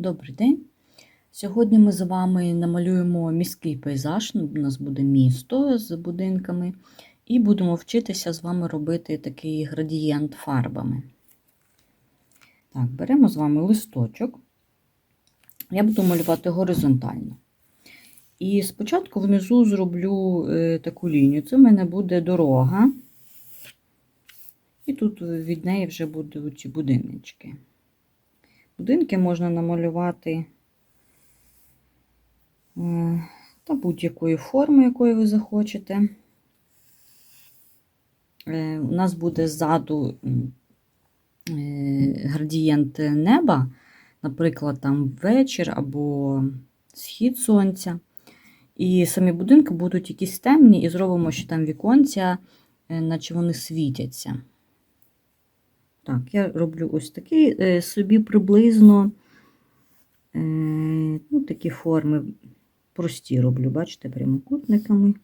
Добрий день. Сьогодні ми з вами намалюємо міський пейзаж. Ну, У нас буде місто з будинками, і будемо вчитися з вами робити такий градієнт фарбами. Так, беремо з вами листочок. Я буду малювати горизонтально. І спочатку внизу зроблю е, таку лінію. Це в мене буде дорога. І тут від неї вже будуть будиночки. Будинки можна намалювати е, та будь-якої форми, якої ви захочете. Е, У нас буде ззаду е, градієнт неба, наприклад, там вечір або схід сонця. І самі будинки будуть якісь темні, і зробимо, що там віконця, наче вони світяться. Так, я роблю ось такий е, собі приблизно е, ну, такі форми прості роблю, бачите, прямокутниками.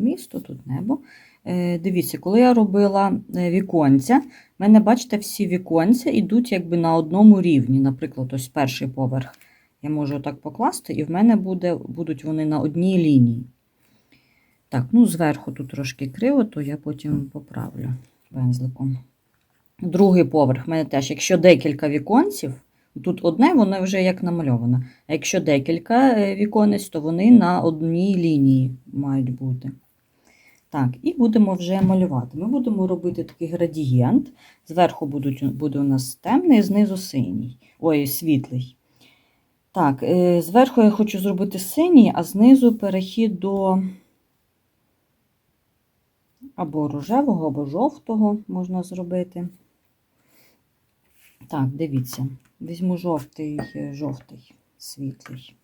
Місто, тут небо. Е, Дивіться, коли я робила е, віконця, в мене, бачите, всі віконця йдуть якби на одному рівні. Наприклад, ось перший поверх. Я можу так покласти, і в мене буде, будуть вони на одній лінії. Так, ну зверху тут трошки криво, то я потім поправлю пензликом. Другий поверх в мене теж, якщо декілька віконців, тут одне, воно вже як намальовано. А якщо декілька е, віконець, то вони на одній лінії мають бути. Так, і будемо вже малювати. Ми будемо робити такий градієнт. Зверху будуть, буде у нас темний, знизу синій. Ой, світлий. Так, е, зверху я хочу зробити синій, а знизу перехід до або рожевого, або жовтого можна зробити. Так, дивіться, візьму жовтий, е, жовтий, світлий.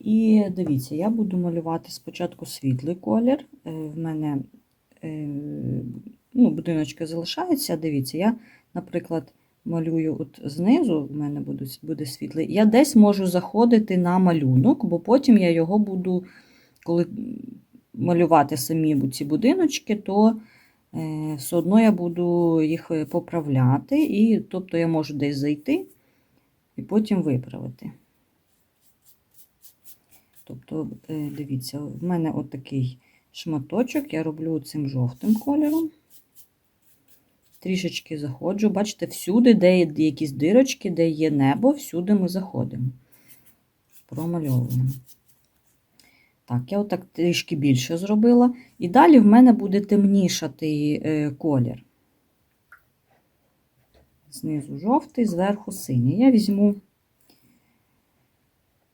І дивіться, я буду малювати спочатку світлий колір. Е, В мене е, ну, будиночки залишаються. Дивіться, я, наприклад, малюю от знизу, в мене буде, світлий. Я десь можу заходити на малюнок, бо потім я його буду, коли малювати самі ці будиночки, то е, все одно я буду їх поправляти, і тобто я можу десь зайти і потім виправити. Тобто, е, дивіться, в мене отакий шматочок, я роблю цим жовтим кольором. Трішечки заходжу. Бачите, всюди, де є якісь дирочки, де є небо, всюди ми заходимо. Промальовуємо. Так, я отак трішки більше зробила. І далі в мене буде темнішатий е, колір. Знизу жовтий, зверху синій. Я візьму.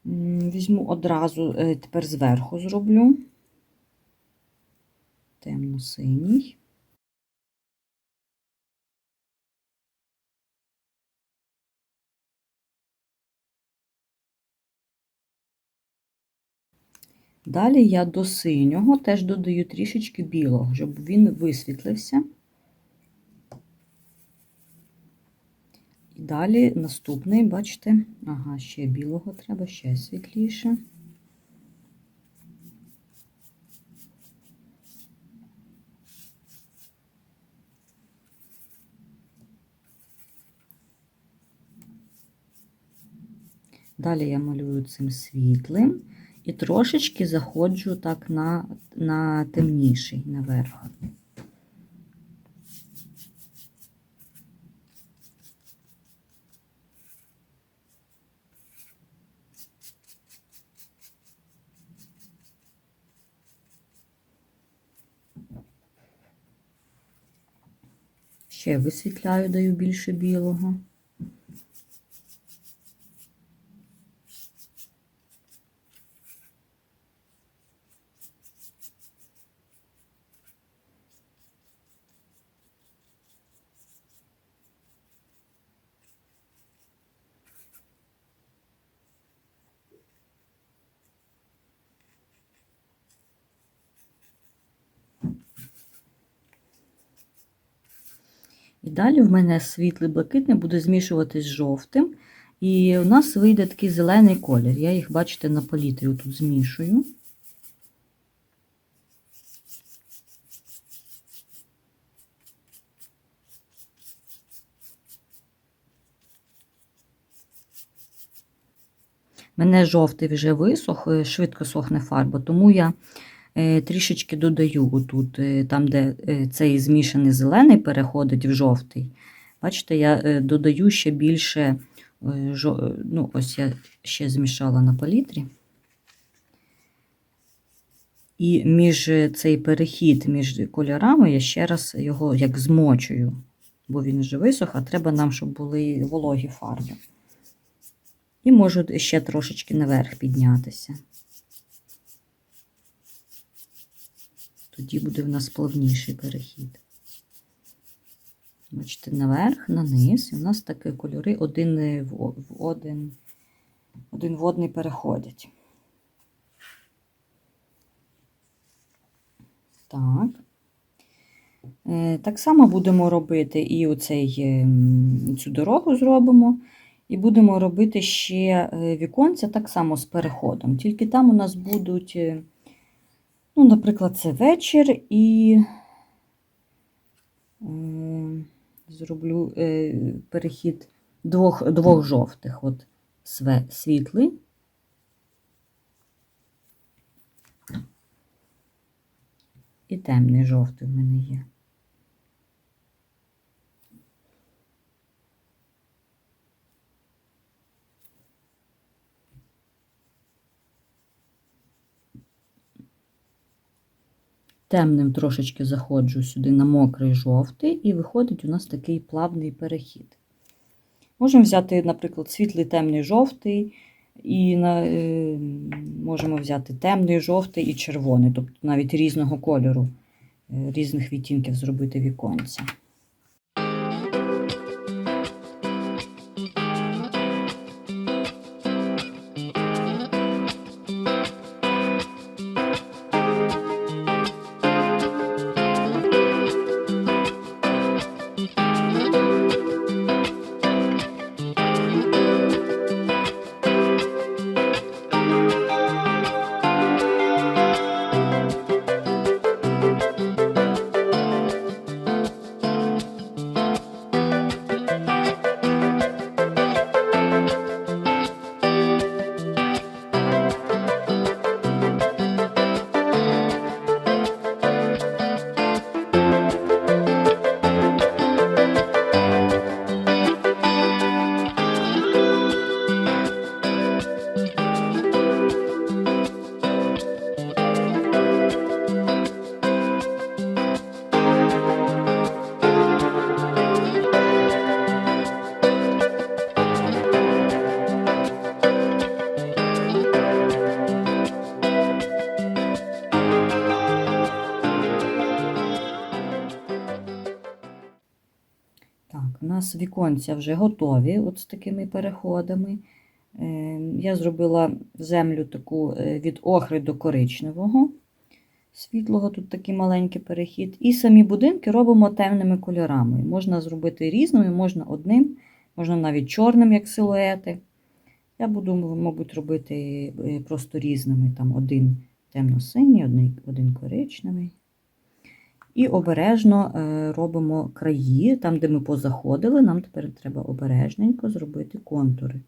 Візьму одразу, е, тепер зверху зроблю темно-синій. Далі я до синього теж додаю трішечки білого, щоб він висвітлився. Далі наступний, бачите, ага, ще білого треба, ще світліше. Далі я малюю цим світлим і трошечки заходжу так на, на темніший наверх. Ще висвітляю, даю більше білого. І далі в мене світлий блакитний буде змішуватись з жовтим. І у нас вийде такий зелений колір. Я їх, бачите, на палітрі тут змішую. Мене жовтий вже висох, е, швидко сохне фарба, тому я трішечки додаю отут, е, там, де цей змішаний зелений переходить в жовтий. Бачите, я додаю ще більше, ну, ось я ще змішала на палітрі. І між цей перехід між кольорами я ще раз його як змочую, бо він вже висох, а треба нам, щоб були вологі фарби. І можу ще трошечки наверх піднятися. Тоді буде в нас плавніший перехід. Бачите, наверх, на низ, і у нас такі кольори один в один, один в одний переходять. Так. Е, так само будемо робити і оцей, ем, цю дорогу зробимо. І будемо робити ще е, віконця так само з переходом. Тільки там у нас будуть, е, ну, наприклад, це вечір і е, зроблю перехід двох двох жовтих. От світлий. І темний жовтий в мене є. Темним трошечки заходжу сюди на мокрий жовтий, і виходить у нас такий плавний перехід. Можемо взяти, наприклад, світлий темний жовтий, і на, е, можемо взяти темний, жовтий і червоний, тобто навіть різного кольору, е, різних відтінків зробити віконця. Віконця вже готові от з такими переходами. Е, я зробила землю таку е, від охри до коричневого. Світлого, тут такий маленький перехід. І самі будинки робимо темними кольорами. Можна зробити різними, можна одним, можна навіть чорним, як силуети. Я буду, мабуть, робити е, просто різними. Там один темно-синій, один коричневий. І обережно е, робимо краї, там, де ми позаходили, нам тепер треба обережненько зробити контури.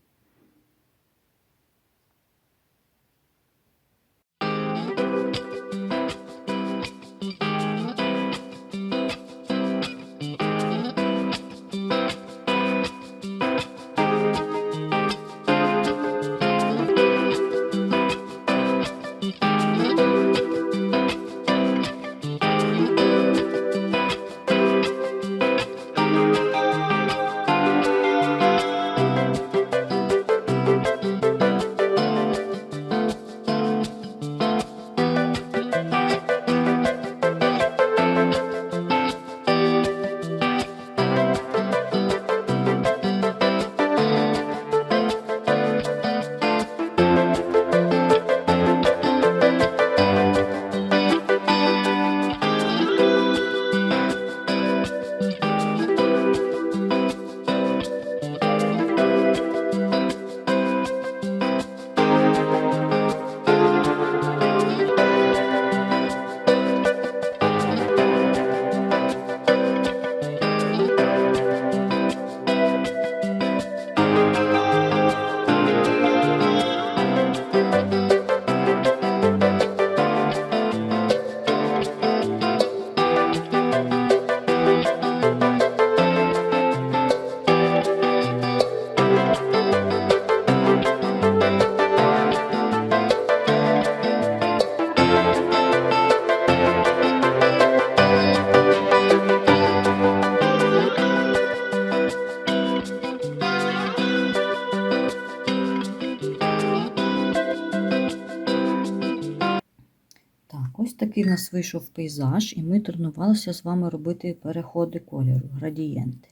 Такий в нас вийшов пейзаж, і ми тренувалися з вами робити переходи кольору, градієнти.